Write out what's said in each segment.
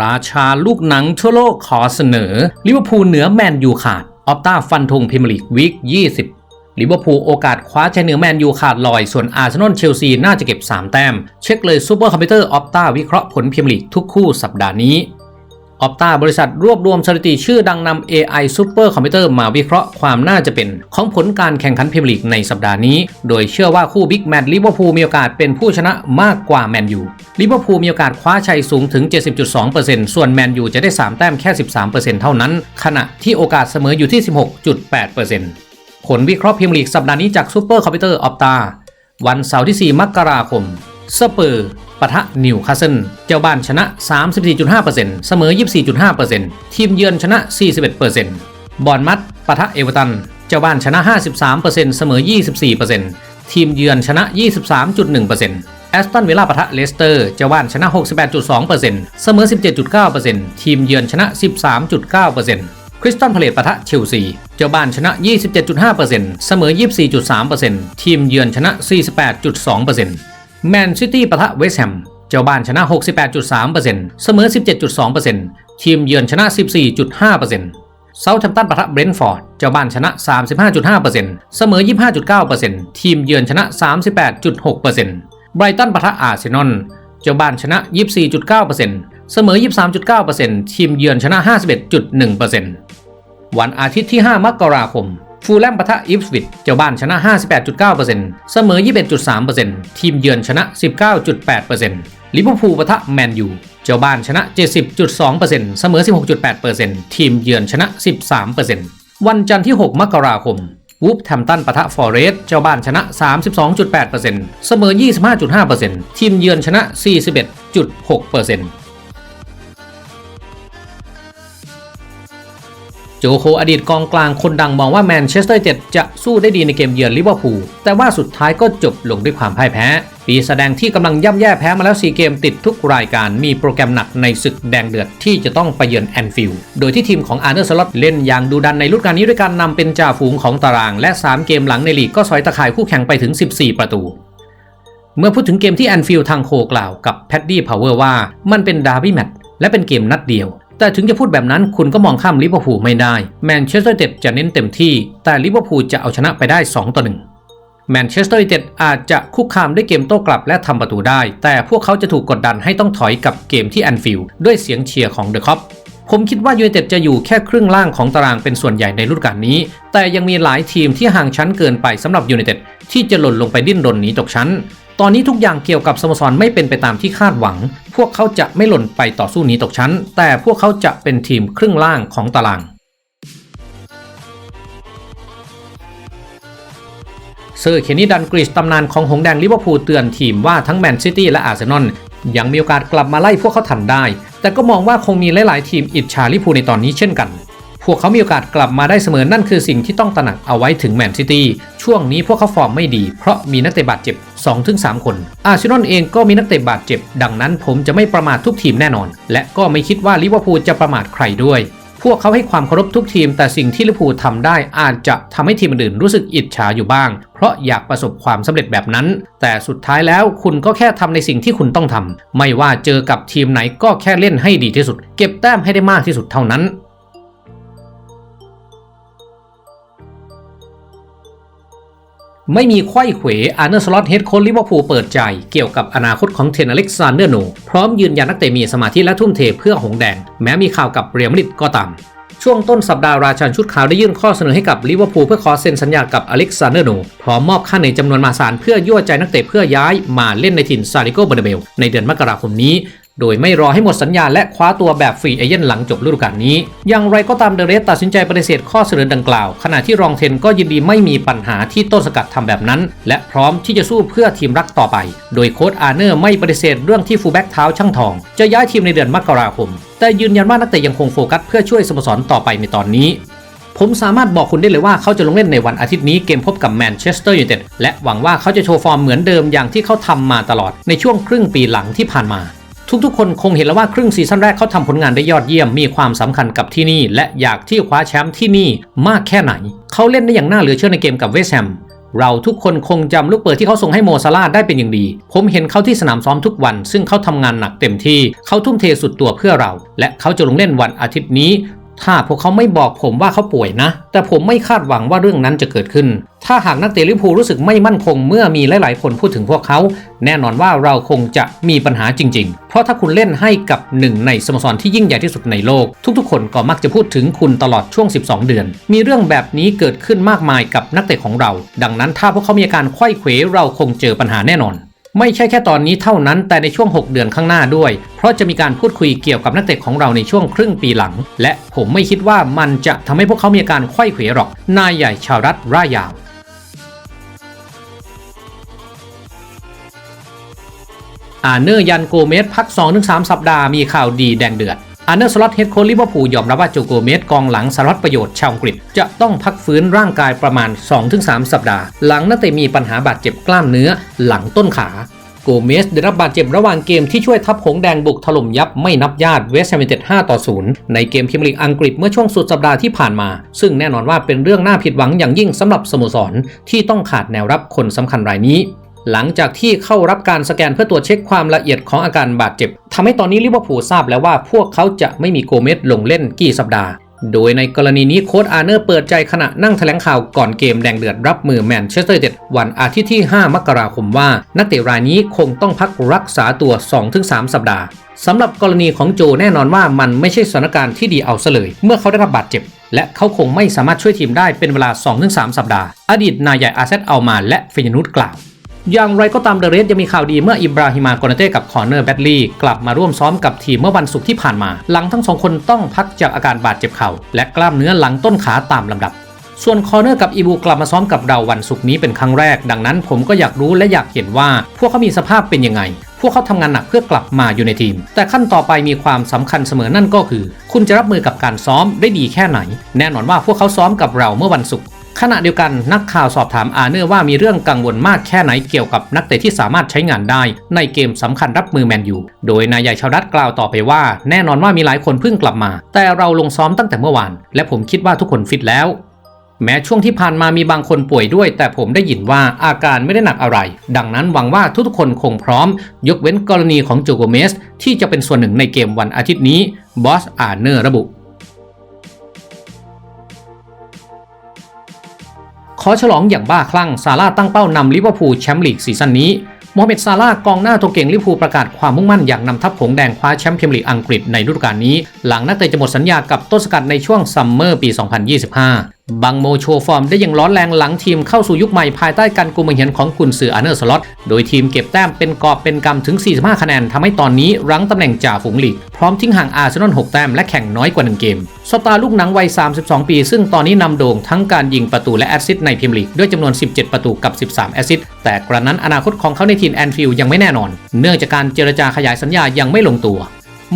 ราชาลูกหนังทั่วโลกขอเสนอลิเวอร์พูลเหนือแมนยูขาด ออปต้าฟันธงพิมลีกวีค20ลิเวอร์พูลโอกาสคว้าชัยเหนือแมนยูขาดลอย ส่วนอาร์เซนอลเชลซีน่าจะเก็บ 3 แต้ม เช็คเลยซูเปอร์คอมพิวเตอร์ออปต้าวิเคราะห์ผลพิมลีกทุกคู่สัปดาห์นี้ ออปตาบริษัทรวบรวมสถิติชื่อดังนำ AI Super Computer มาวิเคราะห์ความน่าจะเป็น ของผลการแข่งขันพรีเมียร์ลีกในสัปดาห์นี้ โดยเชื่อว่าคู่บิ๊กแมตช์ลิเวอร์พูลมีโอกาสเป็นผู้ชนะมากกว่าแมนยูลิเวอร์พูลมีโอกาสคว้าชัยสูงถึง 70.2%ส่วนแมนยูจะได้ 3 แต้มแค่ 13%เท่านั้น ขณะที่โอกาสเสมออยู่ที่ 16.8%ผลวิเคราะห์พรีเมียร์ลีกสัปดาห์นี้จากซูเปอร์คอมพิวเตอร์ออปตาวันเสาร์ที่ 4 มกราคมสเปอร์ ปะทะนิวคาสเซิลเจ้าบ้านชนะ 34.5%เสมอ 24.5%ทีมเยือนชนะ 41%บอลมัดปะทะเอเวอร์ตัน เจ้าบ้านชนะ 53%เสมอ 24%ทีมเยือนชนะ 23.1%แอสตันวิลล่าปะทะเลสเตอร์เจ้าบ้านชนะ 68.2%เสมอ 17.9%ทีมเยือนชนะ 13.9%คริสตันพาเลตปะทะเชลซี เจ้าบ้านชนะ 27.5%เสมอ 24.3%ทีมเยือนชนะ 48.2% แมนซิตี้ปะทะเวสต์แฮม เจ้าบ้านชนะ 68.3%เสมอ 17.2%ทีมเยือนชนะ 14.5%เซาท์แฮมตันปะทะเบรนท์ฟอร์ด เจ้าบ้านชนะ 35.5%เสมอ 25.9%ทีมเยือนชนะ 38.6%ไบรตันปะทะอาร์เซนอล เจ้าบ้านชนะ 24.9%เสมอ 23.9%ทีมเยือนชนะ 51.1%วันอาทิตย์ที่ 5 มกราคม ฟูลแลมปะทะอิฟสวิตเจ้าบ้านชนะ 58.9%เสมอ 21.3%ทีมเยือนชนะ 19.8%ลิเวอร์พูลปะทะแมนยูเจ้าบ้านชนะ 70.2%เสมอ 16.8%ทีมเยือนชนะ 13%วันจันทร์ที่ 6 มกราคมวูฟแฮมตันปะทะฟอเรสต์เจ้าบ้านชนะ 32.8%เสมอ 25.5%ทีมเยือนชนะ 41.6% โจโคอดีตกองกลางคนดังมองว่าแมนเชสเตอร์เต็ดจะสู้ได้ดีในเกมเยือนลิเวอร์พูลแต่ว่าสุดท้ายก็จบลงด้วยความพ่ายแพ้ ปีแสดงที่กำลังย่ำแย่แพ้มาแล้ว 4 เกมติดทุกรายการมีโปรแกรมหนักในศึกแดงเดือดที่จะต้องไปเยือนแอนฟิลด์โดยที่ทีมของอาร์เนอร์สล็อตเล่นอย่างดูดันในฤดูกาลนี้ด้วยการนำเป็นจ่าฝูงของตาราง และ 3 เกมหลังในลีกก็สอยตะข่ายคู่แข่งไปถึง 14 ประตูเมื่อพูดถึงเกมที่แอนฟิลด์ทางโคกล่าวกับแพดดี้พาวเวอร์ว่ามันเป็นดาร์บี้แมตช์และเป็นเกมนัดเดียว แต่ถึงจะพูดแบบนั้นคุณก็มองข้ามลิเวอร์พูลไม่ได้ แมนเชสเตอร์ยูไนเต็ดจะเน้นเต็มที่ แต่ลิเวอร์พูลจะเอาชนะไปได้ 2 ต่อ 1 แมนเชสเตอร์ยูไนเต็ดอาจจะคุกคามด้วยเกมโต้กลับและทำประตูได้ แต่พวกเขาจะถูกกดดันให้ต้องถอยกับเกมที่แอนฟิลด์ด้วยเสียงเชียร์ของเดอะคอปผมคิดว่ายูไนเต็ดจะอยู่แค่ครึ่งล่างของตารางเป็นส่วนใหญ่ในฤดูกาลนี้ แต่ยังมีหลายทีมที่ห่างชั้นเกินไปสำหรับยูไนเต็ดที่จะหล่นลงไปดิ้นรนหนีตกชั้น ตอนนี้ทุกอย่างเกี่ยวกับสโมสรไม่เป็นไปตามที่คาดหวัง พวกเขาจะไม่หล่นไปต่อสู้หนีตกชั้น แต่พวกเขาจะเป็นทีมครึ่งล่างของตาราง เซอร์เคนนี่ดันกริชตำนานของหงส์แดงลิเวอร์พูลเตือนทีมว่าทั้งแมนซิตี้และอาร์เซนอลยังมีโอกาสกลับมาไล่พวกเขาทันได้ แต่ก็มองว่าคงมีหลาย ๆ ทีมอิจฉาลิเวอร์พูลในตอนนี้เช่นกัน พวกเขามีโอกาสกลับมาได้เสมอนั่นคือสิ่งที่ต้องตระหนักเอาไว้ถึงแมนซิตี้ช่วงนี้พวกเขาฟอร์มไม่ดี เพราะมีนักเตะบาดเจ็บ 2-3 คน อาร์เซนอลเองก็มีนักเตะบาดเจ็บ ดังนั้นผมจะไม่ประมาททุกทีมแน่นอน และก็ไม่คิดว่าลิเวอร์พูลจะประมาทใครด้วยพวกเขาให้ความเคารพทุกทีม แต่สิ่งที่ลิเวอร์พูลทำได้อาจจะทำให้ทีมอื่นรู้สึกอิจฉาอยู่บ้าง เพราะอยากประสบความสำเร็จแบบนั้น แต่สุดท้ายแล้วคุณก็แค่ทำในสิ่งที่คุณต้องทำไม่ว่าเจอกับทีมไหนก็แค่เล่นให้ดีที่สุด เก็บแต้มให้ได้มากที่สุดเท่านั้น ไม่มีไข้เขวอาร์เนอร์สล็อตเฮดโค้ชลิเวอร์พูลเปิดใจ เกี่ยวกับอนาคตของเทนอเล็กซานเดอร์โน พร้อมยืนยันนักเตะมีสมาธิและทุ่มเทเพื่อหงแดง แม้มีข่าวกับเรียมริดก็ตาม ช่วงต้นสัปดาห์ราชันชุดขาวได้ยื่นข้อเสนอให้กับลิเวอร์พูลเพื่อขอเซ็นสัญญากับอเล็กซานเดอร์โน พร้อมมอบค่าเหนื่อยจำนวนมหาศาลเพื่อยั่วใจนักเตะเพื่อย้ายมาเล่นในถิ่นซาริโกเบอร์เบลในเดือนมกราคมนี้ โดยไม่รอให้หมดสัญญาและคว้าตัวแบบฟรีเอเย่นหลังจบฤดูกาลนี้ อย่างไรก็ตามเดเรสตัดสินใจปฏิเสธข้อเสนอดังกล่าว ขณะที่รองเทนก็ยินดีไม่มีปัญหาที่ต้นสกัดทำแบบนั้น และพร้อมที่จะสู้เพื่อทีมรักต่อไป โดยโค้ชอาร์เนอร์ไม่ปฏิเสธเรื่องที่ฟูลแบ็กเท้าช่างทอง จะย้ายทีมในเดือนมกราคม แต่ยืนยันว่านักเตะยังคงโฟกัสเพื่อช่วยสโมสรต่อไปในตอนนี้ผมสามารถบอกคุณได้เลยว่าเขาจะลงเล่นในวันอาทิตย์นี้เกมพบกับแมนเชสเตอร์ยูไนเต็ดและหวังว่าเขาจะโชว์ฟอร์มเหมือนเดิมอย่างที่เขาทำมาตลอดในช่วงครึ่งปีหลังที่ผ่านมา ทุกๆ คนคงเห็นแล้วว่าครึ่งซีซั่นแรกเขาทำผลงานได้ยอดเยี่ยมมีความสำคัญกับที่นี่ และอยากที่คว้าแชมป์ที่นี่มากแค่ไหน เขาเล่นได้อย่างน่าเหลือเชื่อในเกมกับเวสแฮมเราทุกคนคงจำลูกเปิดที่เขาส่งให้โมซาลาได้เป็นอย่างดี ผมเห็นเขาที่สนามซ้อมทุกวัน ซึ่งเขาทำงานหนักเต็มที่ เขาทุ่มเทสุดตัวเพื่อเรา และเขาจะลงเล่นวันอาทิตย์นี้ ถ้าพวกเขาไม่บอกผมว่าเขาป่วยนะ แต่ผมไม่คาดหวังว่าเรื่องนั้นจะเกิดขึ้น ถ้าหากนักเตะลิเวอร์พูลรู้สึกไม่มั่นคงเมื่อมีหลาย ๆ คนพูดถึงพวกเขา แน่นอนว่าเราคงจะมีปัญหาจริง ๆ เพราะถ้าคุณเล่นให้กับหนึ่งในสโมสรที่ยิ่งใหญ่ที่สุดในโลก ทุก ๆ คนก็มักจะพูดถึงคุณตลอดช่วง 12 เดือน มีเรื่องแบบนี้เกิดขึ้นมากมายกับนักเตะของเรา ดังนั้นถ้าพวกเขามีอาการไข้เขวเราคงเจอปัญหาแน่นอน ไม่ใช่แค่ตอนนี้เท่านั้นแต่ในช่วง 6 เดือนข้างหน้าด้วย เพราะจะมีการพูดคุยเกี่ยวกับนักเตะของเราในช่วงครึ่งปีหลัง และผมไม่คิดว่ามันจะทำให้พวกเขามีอาการไข้เขวหรอก นายใหญ่ชาวรัฐร่ายยาวอาเนอร์ยันโกเมสพัก 2-3 สัปดาห์มีข่าวดีแดงเดือด อาเนอร์สล็อตเฮดโค้ชลิเวอร์พูลยอมรับว่าโจโกเมสกองหลังสารวัตประโยชน์ชาวอังกฤษ จะต้องพักฟื้นร่างกายประมาณ 2-3 สัปดาห์ หลังนักเตะมีปัญหาบาดเจ็บกล้ามเนื้อหลังต้นขาโกเมสได้รับบาดเจ็บระหว่างเกมที่ช่วยทัพหงแดงบุกถล่มยับไม่นับญาติเวสต์แฮมยูไนเต็ด5ต่อ 0 ในเกมพรีเมียร์ลีกอังกฤษเมื่อช่วงสุดสัปดาห์ที่ผ่านมา ซึ่งแน่นอนว่าเป็นเรื่องน่าผิดหวังอย่างยิ่งสำหรับสโมสรที่ต้องขาดแนวรับคนสำคัญรายนี้ หลังจากที่เข้ารับการสแกนเพื่อตรวจเช็คความละเอียดของอาการบาดเจ็บทำให้ตอนนี้ลิเวอร์พูลทราบแล้วว่าพวกเขาจะไม่มีโกเมสลงเล่นกี่สัปดาห์ โดยในกรณีนี้โค้ชอาร์เนอร์เปิดใจขณะนั่งแถลงข่าวก่อนเกมแดงเดือดรับมือแมนเชสเตอร์ยูไนเต็ดวันอาทิตย์ที่ 5 มกราคมว่า นักเตะรายนี้คงต้องพักรักษาตัว 2-3 สัปดาห์สำหรับกรณีของโจแน่นอนว่ามันไม่ใช่สถานการณ์ที่ดีเอาซะเลย เมื่อเขาได้รับบาดเจ็บ และเขาคงไม่สามารถช่วยทีมได้เป็นเวลา 2-3 สัปดาห์ อดีตนายใหญ่อาเซตเอามาและเฟยนุสกล่าว อย่างไรก็ตามเดเรสยังมีข่าวดีเมื่ออิบราฮิมากนาเต้กับคอนเนอร์แบดลีย์กลับมาร่วมซ้อมกับทีมเมื่อวันศุกร์ที่ผ่านมา หลังทั้งสองคนต้องพักจากอาการบาดเจ็บเข่า และกล้ามเนื้อหลังต้นขาตามลำดับ ส่วนคอเนอร์กับอีบูกลับมาซ้อมกับเราวันศุกร์นี้เป็นครั้งแรก ดังนั้นผมก็อยากรู้และอยากเห็นว่าพวกเขามีสภาพเป็นยังไง พวกเขาทำงานหนักเพื่อกลับมาอยู่ในทีม แต่ขั้นต่อไปมีความสำคัญเสมอนั่นก็คือ คุณจะรับมือกับการซ้อมได้ดีแค่ไหน แน่นอนว่าพวกเขาซ้อมกับเราเมื่อวันศุกร์ ขณะเดียวกันนักข่าวสอบถามอาเนอร์ว่ามีเรื่องกังวลมากแค่ไหนเกี่ยวกับนักเตะที่สามารถใช้งานได้ ในเกมสำคัญรับมือแมนยู โดยนายใหญ่ชาวรัฐกล่าวต่อไปว่า แน่นอนว่ามีหลายคนเพิ่งกลับมา แต่เราลงซ้อมตั้งแต่เมื่อวาน และผมคิดว่าทุกคนฟิตแล้ว แม้ช่วงที่ผ่านมามีบางคนป่วยด้วย แต่ผมได้ยินว่าอาการไม่ได้หนักอะไร ดังนั้นหวังว่าทุกๆคนคงพร้อม ยกเว้นกรณีของโจโกเมสที่จะเป็นส่วนหนึ่งในเกมวันอาทิตย์นี้บอสอาเนอร์ระบุ ขอฉลองอย่างบ้าคลั่งซาร่าตั้งเป้านำลิเวอร์พูลแชมป์ลีกซีซั่นนี้โมฮัมเหม็ดซาร่ากองหน้าตัวเก่งลิเวอร์พูลประกาศความมุ่งมั่นอยากนำทัพผงแดงคว้าแชมป์พรีเมียร์ลีกอังกฤษในฤดูกาลนี้ หลังนักเตะจะหมดสัญญากับต้นสกัดในช่วงซัมเมอร์ปี 2025 บังโมโชว์ฟอร์มได้อย่างร้อนแรงหลังทีมเข้าสู่ยุคใหม่ภายใต้การกุมเห็นของกุนซืออาร์เนอร์สล็อต โดยทีมเก็บแต้มเป็นกอบเป็นกำถึง 45 คะแนนทำให้ตอนนี้รั้งตำแหน่งจ่าฝูงลีก พร้อมทิ้งห่างอาร์เซนอล 6 แต้มและแข่งน้อยกว่า 1 เกม สตาร์ลูกหนังวัย 32 ปี ซึ่งตอนนี้นำโด่งทั้งการยิงประตูและแอสซิสต์ในพรีเมียร์ลีกด้วยจำนวน 17 ประตูกับ 13 แอสซิสต์ แต่กระนั้นอนาคตของเขาในทีมแอนฟิลด์ยังไม่แน่นอน เนื่องจากการเจรจาขยายสัญญายังไม่ลงตัว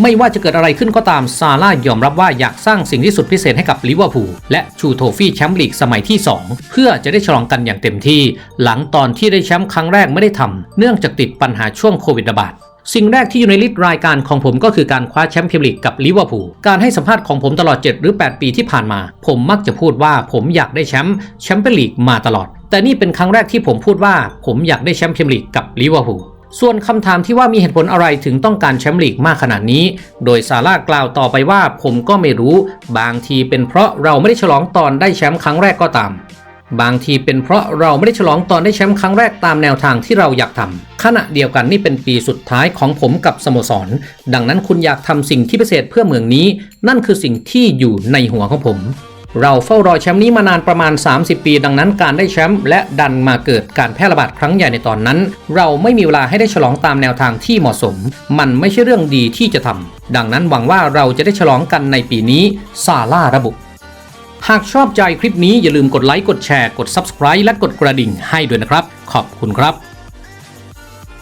ไม่ว่าจะเกิดอะไรขึ้นก็ตามซาร่ายอมรับว่าอยากสร้างสิ่งที่สุดพิเศษให้กับลิเวอร์พูลและชูโทฟี่แชมป์ลีกสมัยที่ 2 เพื่อจะได้ฉลองกันอย่างเต็มที่ หลังตอนที่ได้แชมป์ครั้งแรกไม่ได้ทำเนื่องจากติดปัญหาช่วงโควิดระบาดสิ่งแรกที่อยู่ในลิสต์รายการของผมก็คือการคว้าแชมป์พรีเมียร์ลีกกับลิเวอร์พูล การให้สัมภาษณ์ของผมตลอด 7 หรือ 8 ปีที่ผ่านมา ผมมักจะพูดว่าผมอยากได้แชมป์แชมเปี้ยนลีกมาตลอด แต่นี่เป็นครั้งแรกที่ผมพูดว่าผมอยากได้แชมป์พรีเมียร์ลีกกับลิเวอร์พูล ส่วนคำถามที่ว่ามีเหตุผลอะไรถึงต้องการแชมป์ลีกมากขนาดนี้ โดยซาร่ากล่าวต่อไปว่าผมก็ไม่รู้ บางทีเป็นเพราะเราไม่ได้ฉลองตอนได้แชมป์ครั้งแรกก็ตาม บางทีเป็นเพราะเราไม่ได้ฉลองตอนได้แชมป์ครั้งแรกตามแนวทางที่เราอยากทำ ขณะเดียวกันนี่เป็นปีสุดท้ายของผมกับสโมสร ดังนั้นคุณอยากทำสิ่งที่พิเศษเพื่อเมืองนี้ นั่นคือสิ่งที่อยู่ในหัวของผม เราเฝ้ารอแชมป์นี้มานานประมาณ 30 ปี ดังนั้นการได้แชมป์และดันมาเกิดการแพร่ระบาดครั้งใหญ่ในตอนนั้น เราไม่มีเวลาให้ได้ฉลองตามแนวทางที่เหมาะสม มันไม่ใช่เรื่องดีที่จะทำดังนั้นหวังว่าเราจะได้ฉลองกันในปีนี้ซาร่าระบุหากชอบใจคลิปนี้อย่าลืมกดไลค์กดแชร์กด Subscribe และกดกระดิ่งให้ด้วยนะครับ ขอบคุณครับ